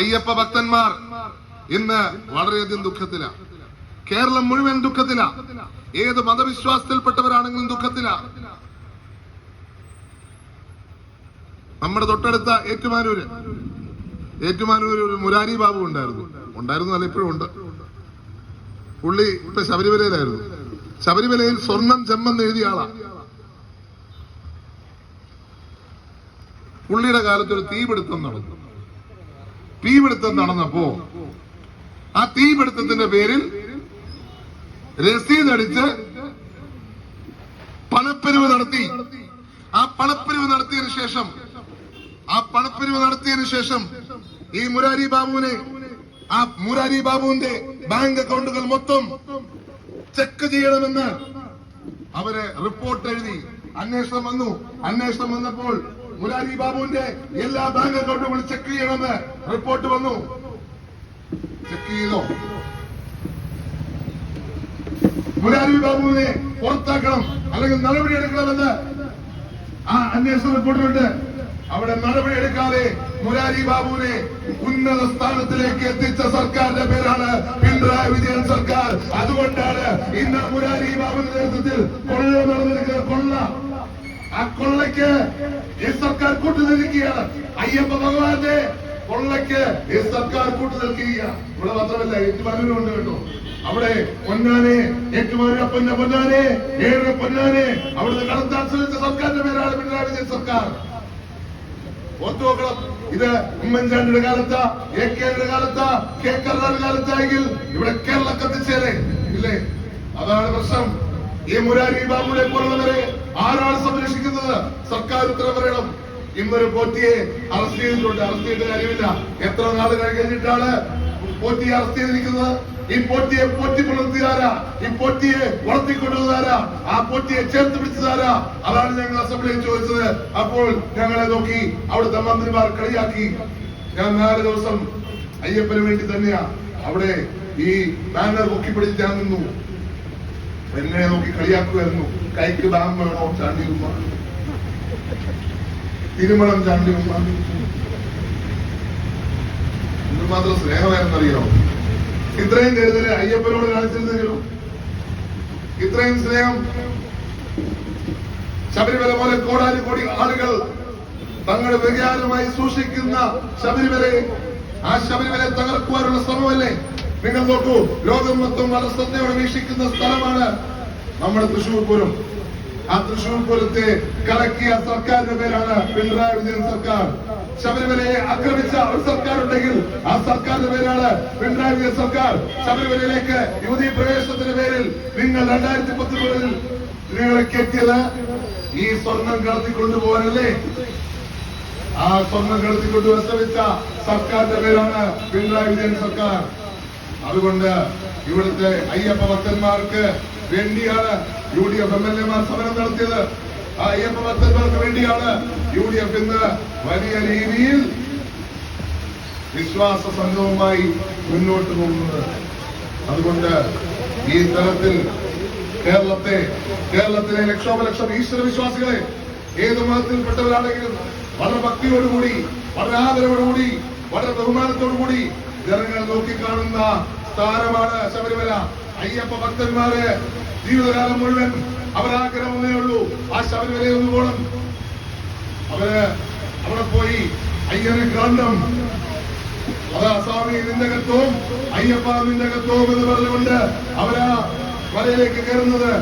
അയ്യപ്പ ഭക്തന്മാർ ഇന്ന് വളരെയധികം ദുഃഖത്തിലാണ് കേരളം മുഴുവൻ ദുഃഖത്തിലാണ് ഏത് മതവിശ്വാസത്തിൽപ്പെട്ടവരാണെങ്കിലും ദുഃഖത്തിലാണ് നമ്മുടെ തൊട്ടടുത്ത ഏറ്റുമാനൂര്. ഏറ്റുമാനൂര് ഒരു മുരാരി ബാബു ഉണ്ടായിരുന്നു. ഉണ്ടായിരുന്നു അല്ല ഇപ്പോഴും ഉണ്ട്. പുള്ളി ഇപ്പൊ ശബരിമലയിലായിരുന്നു. ശബരിമലയിൽ സ്വർണം ചെമ്മെന്ന് എഴുതിയ ആളാ. പുള്ളിയുടെ കാലത്ത് ഒരു തീപിടുത്തം നടന്നു. തീപിടുത്തം നടന്നപ്പോ ആ തീപിടുത്തത്തിന്റെ പേരിൽ രസീത് അടിച്ച് പണപ്പിരിവ് നടത്തി. ആ പണപ്പിരിവ് നടത്തിയതിനു ശേഷം ആ പണപ്പിരിവ് നടത്തിയതിനു ശേഷം ഈ മുരാരി ബാബുവിനെ ആ മുരാരി ബാബുവിന്റെ ബാങ്ക് അക്കൗണ്ടുകൾ മൊത്തം ചെക്ക് ചെയ്യണമെന്ന് അവരെ റിപ്പോർട്ട് എഴുതി അന്വേഷണം വന്നു. അന്വേഷണം വന്നപ്പോൾ മുരാരി ബാബുവിന്റെ എല്ലാ ബാങ്ക് അക്കൗണ്ടുകളും ചെക്ക് ചെയ്യണമെന്ന് റിപ്പോർട്ട് വന്നു. ചെക്ക് ചെയ്തോ? മുരാരി ബാബുവിനെ പുറത്താക്കണം അല്ലെങ്കിൽ നടപടി എടുക്കണമെന്ന് ആ അന്വേഷണ റിപ്പോർട്ടിലുണ്ട്. അവിടെ നടപടി എടുക്കാതെ മുരാരി ബാബുവിനെ ഉന്നത സ്ഥാനത്തിലേക്ക് എത്തിച്ച സർക്കാരിന്റെ പേരാണ് പിണറായി വിജയൻ സർക്കാർ. അതുകൊണ്ടാണ് ഇന്ന് മുരാരി ബാബുവിന്റെ നേതൃത്വത്തിൽ കൊള്ള നടന്നിരിക്കുന്ന കൊള്ള. ആ കൊള്ളയ്ക്ക് ഈ സർക്കാർ കൂട്ടു നിൽക്കുകയാണ്. അയ്യപ്പ ഭഗവാന്റെ കൊള്ളയ്ക്ക് ഈ സർക്കാർ കൂട്ടു നിൽക്കുകയാണ്. ഇവിടെ മാത്രമല്ല ഏറ്റുമാനൂരും ഉണ്ട് കേട്ടോ. അവിടെ പൊന്നാനെ ഏറ്റുമാനൂര പൊന്ന പൊന്നാനെ ഏഴര പൊന്നാനെ. അവിടുന്ന് കടത്താൻ ശ്രമിച്ച സർക്കാരിന്റെ പേരാണ് പിണറായി വിജയൻ സർക്കാർ. ഓർത്തു നോക്കണം ഇത് ഉമ്മൻചാണ്ടിയുടെ കാലത്ത് എ കെയുടെ കാലത്ത് കെ കരുണായുടെ കാലത്തായെങ്കിൽ ഇവിടെ കേരള കത്തിച്ചേരെ ഇല്ലേ? അതാണ് പ്രശ്നം. ഈ മുരാരി ബാബുവിനെ പോലുള്ളവരെ ആരാണ് സംരക്ഷിക്കുന്നത്? സർക്കാർ ഉത്തരവ് പറയണം. ഇന്നൊരു പോറ്റിയെ അറസ്റ്റ് ചെയ്തിട്ടുണ്ട്. അറസ്റ്റ് ചെയ്ത കാര്യമില്ല. എത്ര നാൾ കഴിഞ്ഞിട്ടാണ് പോറ്റിയെ അറസ്റ്റ് ചെയ്തിരിക്കുന്നത്? ഈ പോറ്റിയെ പോറ്റി പുലർത്തിയാരാ ഈ പോറ്റിയെ വളർത്തിക്കൊണ്ടുവന്നാരാ ആ പോറ്റിയെ ചേർത്ത് പിടിച്ചതാരാ അതാണ് ഞങ്ങൾ അസംബ്ലിയിൽ ചോദിച്ചത്. അപ്പോൾ ഞങ്ങളെ നോക്കി അവിടുത്തെ മന്ത്രിമാർ കളിയാക്കി. ഞാൻ നാല് ദിവസം അയ്യപ്പന് വേണ്ടി തന്നെയാ അവിടെ ഈ ബാനർ പൊക്കിപ്പിടിച്ച് ഞാൻ നിന്നു. എന്നെ നോക്കി കളിയാക്കുമായിരുന്നു കൈക്ക് ദാം വേണോ? ചാണ്ടി ഉമ്മ. തിരുമണം ചാണ്ടി ഉമ്മ. എന്തുമാത്രം സ്നേഹമായിരുന്നറിയോ? ഇത്രയും കരുതൽ അയ്യപ്പനോട് കാണിച്ചിരുന്നെങ്കിലും ഇത്രയും സ്നേഹം. ശബരിമല പോലെ കോടാനു കോടി ആളുകൾ തങ്ങളുടെ വ്യതിയാനമായി സൂക്ഷിക്കുന്ന ശബരിമലയെ ആ ശബരിമലയെ തകർക്കുവാനുള്ള ശ്രമമല്ലേ? നിങ്ങൾ നോക്കൂ ലോകം മൊത്തം വളരെ വീക്ഷിക്കുന്ന സ്ഥലമാണ് നമ്മുടെ തൃശൂർ പൂരം. ആ തൃശൂർ പൂരത്തെ കലക്കിയ സർക്കാരിന്റെ പേരാണ് പിണറായി വിജയൻ സർക്കാർ. ശബരിമലയെ ആക്രമിച്ച ഒരു സർക്കാർ ഉണ്ടെങ്കിൽ ആ സർക്കാരിന്റെ പേരാണ് പിണറായി വിജയൻ സർക്കാർ. ശബരിമലയിലേക്ക് യുവതി പ്രവേശനത്തിന്റെ പേരിൽ നിങ്ങൾ രണ്ടായിരത്തി പത്തൊമ്പതിൽ നിങ്ങളെ കെട്ടിയത് ഈ സ്വർണം കടത്തിക്കൊണ്ടുപോകാനല്ലേ ആ സ്വർണം കടത്തിക്കൊണ്ട് ശ്രമിച്ച സർക്കാരിന്റെ പേരാണ് പിണറായി വിജയൻ സർക്കാർ. അതുകൊണ്ട് ഇവിടുത്തെ അയ്യപ്പ ഭക്തന്മാർക്ക് വേണ്ടിയാണ് U D F M L എമാർ സമരം നടത്തിയത്. ആ അയ്യപ്പ ഭക്തന്മാർക്ക് വേണ്ടിയാണ് യു ഡി എഫ് ഇന്ന് വലിയ രീതിയിൽ വിശ്വാസ സംഘവുമായി മുന്നോട്ട് പോകുന്നത്. അതുകൊണ്ട് ഈ തലത്തിൽ കേരളത്തെ കേരളത്തിലെ ലക്ഷോപലക്ഷം ഈശ്വര വിശ്വാസികളെ ഏത് മതത്തിൽപ്പെട്ടവരാണെങ്കിലും വളരെ ഭക്തിയോടുകൂടി വളരെ ആദരവോടുകൂടി വളരെ ബഹുമാനത്തോടുകൂടി ജനങ്ങൾ നോക്കിക്കാണുന്ന സ്ഥാനമാണ് ശബരിമല. അയ്യപ്പ ഭക്തന്മാര് ജീവിതകാലം മുഴുവൻ അവരാഗ്രഹമേ ഉള്ളൂ. ആ ശബരിമലയിൽ ഒന്ന് പോകണം അവർ അവിടെ പോയി അയ്യനെ കാണണം. അത് അസാമി നിന്റെ കത്വവും അയ്യപ്പ നിന്ദകത്വവും എന്ന് പറഞ്ഞുകൊണ്ട് അവരാ മലയിലേക്ക് കയറുന്നത്.